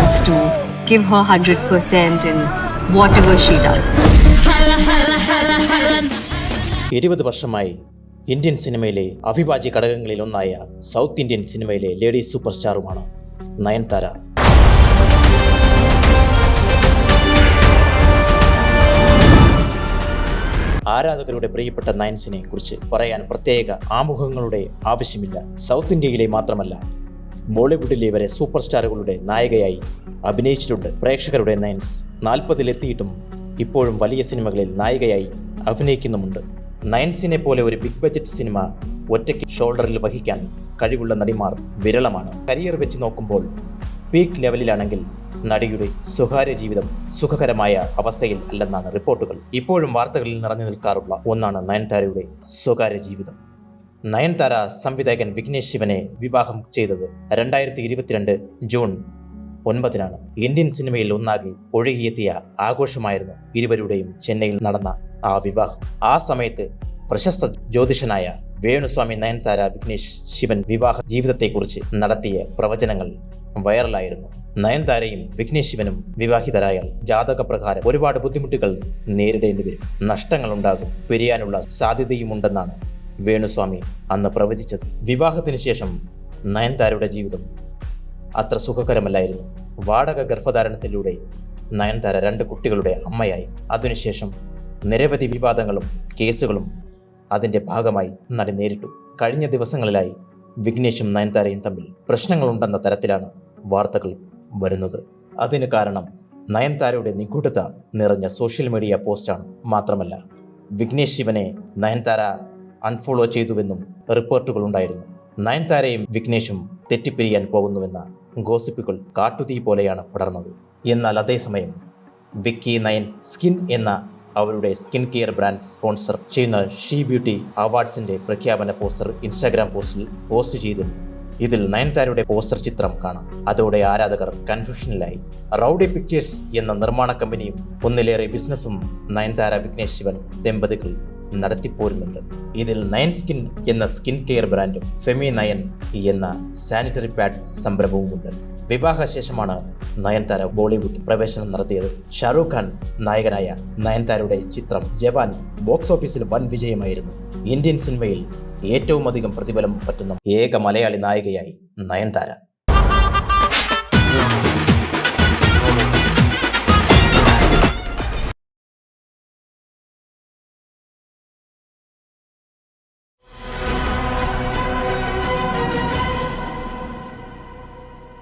wants to give her 100% in whatever she does. ഇരുപത് വർഷമായി Indian സിനിമയിലെ അവിഭാജ്യ ഘടകങ്ങളിൽ ഒന്നായ സൗത്ത് ഇന്ത്യൻ സിനിമയിലെ ലേഡി സൂപ്പർ സ്റ്റാറുമാണ് നയൻതാര. ആരാധകരുടെ പ്രിയപ്പെട്ട നയൻസിനെ കുറിച്ച് പറയാൻ പ്രത്യേക ആമുഖങ്ങളുടെ ആവശ്യമില്ല. സൗത്ത് ഇന്ത്യയിലെ മാത്രമല്ല ബോളിവുഡിലെ വരെ സൂപ്പർ സ്റ്റാറുകളുടെ നായികയായി അഭിനയിച്ചിട്ടുണ്ട് പ്രേക്ഷകരുടെ നയൻസ്. നാൽപ്പതിലെത്തിയിട്ടും ഇപ്പോഴും വലിയ സിനിമകളിൽ നായികയായി അഭിനയിക്കുന്നുമുണ്ട്. നയൻസിനെ പോലെ ഒരു ബിഗ് ബജറ്റ് സിനിമ ഒറ്റയ്ക്ക് ഷോൾഡറിൽ വഹിക്കാൻ കഴിവുള്ള നടിമാർ വിരളമാണ്. കരിയർ വെച്ച് നോക്കുമ്പോൾ പീക്ക് ലെവലിലാണെങ്കിൽ നടിയുടെ സ്വകാര്യ ജീവിതം സുഖകരമായ അവസ്ഥയിൽ അല്ലെന്നാണ് റിപ്പോർട്ടുകൾ. ഇപ്പോഴും വാർത്തകളിൽ നിറഞ്ഞു നിൽക്കാറുള്ള ഒന്നാണ് നയൻതാരയുടെ സ്വകാര്യ ജീവിതം. നയൻതാര സംവിധായകൻ വിഘ്നേഷ് ശിവനെ വിവാഹം ചെയ്തത് രണ്ടായിരത്തി ഇരുപത്തിരണ്ട് ജൂൺ ഒൻപതിനാണ്. ഇന്ത്യൻ സിനിമയിൽ ഒന്നാകെ ഒഴുകിയെത്തിയ ആഘോഷമായിരുന്നു ഇരുവരുടെയും ചെന്നൈയിൽ നടന്ന ആ വിവാഹം. ആ സമയത്ത് പ്രശസ്ത ജ്യോതിഷനായ വേണുസ്വാമി നയൻതാര വിഘ്നേഷ് ശിവൻ വിവാഹ ജീവിതത്തെക്കുറിച്ച് നടത്തിയ പ്രവചനങ്ങൾ വൈറലായിരുന്നു. നയൻതാരയും വിഘ്നേഷ് ശിവനും വിവാഹിതരായാൽ ജാതക പ്രകാരം ഒരുപാട് ബുദ്ധിമുട്ടുകൾ നേരിടേണ്ടി വരും നഷ്ടങ്ങളുണ്ടാകും. പിരിയാനുള്ള സാധ്യതയുമുണ്ടെന്നാണ് വേണുസ്വാമി അന്ന് പ്രവചിച്ചത്. വിവാഹത്തിന് ശേഷം നയൻതാരയുടെ ജീവിതം അത്ര സുഖകരമല്ലായിരുന്നു. വാടക ഗർഭധാരണത്തിലൂടെ നയൻതാര രണ്ട് കുട്ടികളുടെ അമ്മയായി. അതിനുശേഷം നിരവധി വിവാദങ്ങളും കേസുകളും അതിന്റെ ഭാഗമായി നടി നേരിട്ടു. കഴിഞ്ഞ ദിവസങ്ങളിലായി വിഘ്നേഷും നയൻതാരയും തമ്മിൽ പ്രശ്നങ്ങളുണ്ടെന്ന തരത്തിലാണ് വാർത്തകൾ വരുന്നത്. അതിന് കാരണം നയൻതാരയുടെ നിഗൂഢത നിറഞ്ഞ സോഷ്യൽ മീഡിയ പോസ്റ്റാണ് മാത്രമല്ല. വിഘ്നേഷ് ശിവനെ നയൻതാര അൺഫോളോ ചെയ്തുവെന്നും റിപ്പോർട്ടുകളുണ്ടായിരുന്നു. നയൻതാരയും വിഘ്നേഷും തെറ്റിപ്പിരിയാൻ പോകുന്നുവെന്ന ഗോസിപ്പുകൾ കാട്ടുതീ പോലെയാണ് പടർന്നത്. എന്നാൽ അതേസമയം വിക്കി നയൻ സ്കിൻ എന്ന അവരുടെ സ്കിൻ കെയർ ബ്രാൻഡ് സ്പോൺസർ ചെയ്യുന്ന ഷീ ബ്യൂട്ടി അവാർഡ്സിന്റെ പ്രഖ്യാപന പോസ്റ്റർ ഇൻസ്റ്റാഗ്രാം പോസ്റ്റിൽ പോസ്റ്റ് ചെയ്തിരുന്നു. ഇതിൽ നയൻതാരയുടെ പോസ്റ്റർ ചിത്രം കാണാം. അതോടെ ആരാധകർ കൺഫ്യൂഷനിലായി. റൌഡി പിക്ചേഴ്സ് എന്ന നിർമ്മാണ കമ്പനിയും ഒന്നിലേറെ ബിസിനസ്സും നയൻതാര വിഘ്നേഷ് ശിവൻ ദമ്പതികൾ നടത്തിപ്പോരുന്നുണ്ട്. ഇതിൽ നയൻ സ്കിൻ എന്ന സ്കിൻ കെയർ ബ്രാൻഡും ഫെമി നയൻ എന്ന സാനിറ്ററി പാഡ് സംരംഭവുമുണ്ട്. വിവാഹശേഷമാണ് നയൻതാര ബോളിവുഡ് പ്രവേശനം നടത്തിയത്. ഷാറൂഖ് ഖാൻ നായകനായ നയൻതാരയുടെ ചിത്രം ജവാൻ ബോക്സ് ഓഫീസിൽ വൻ വിജയമായിരുന്നു. ഇന്ത്യൻ സിനിമയിൽ ഏറ്റവും അധികം പ്രതിഫലം പറ്റുന്ന ഏക മലയാളി നായികയായി നയൻതാര.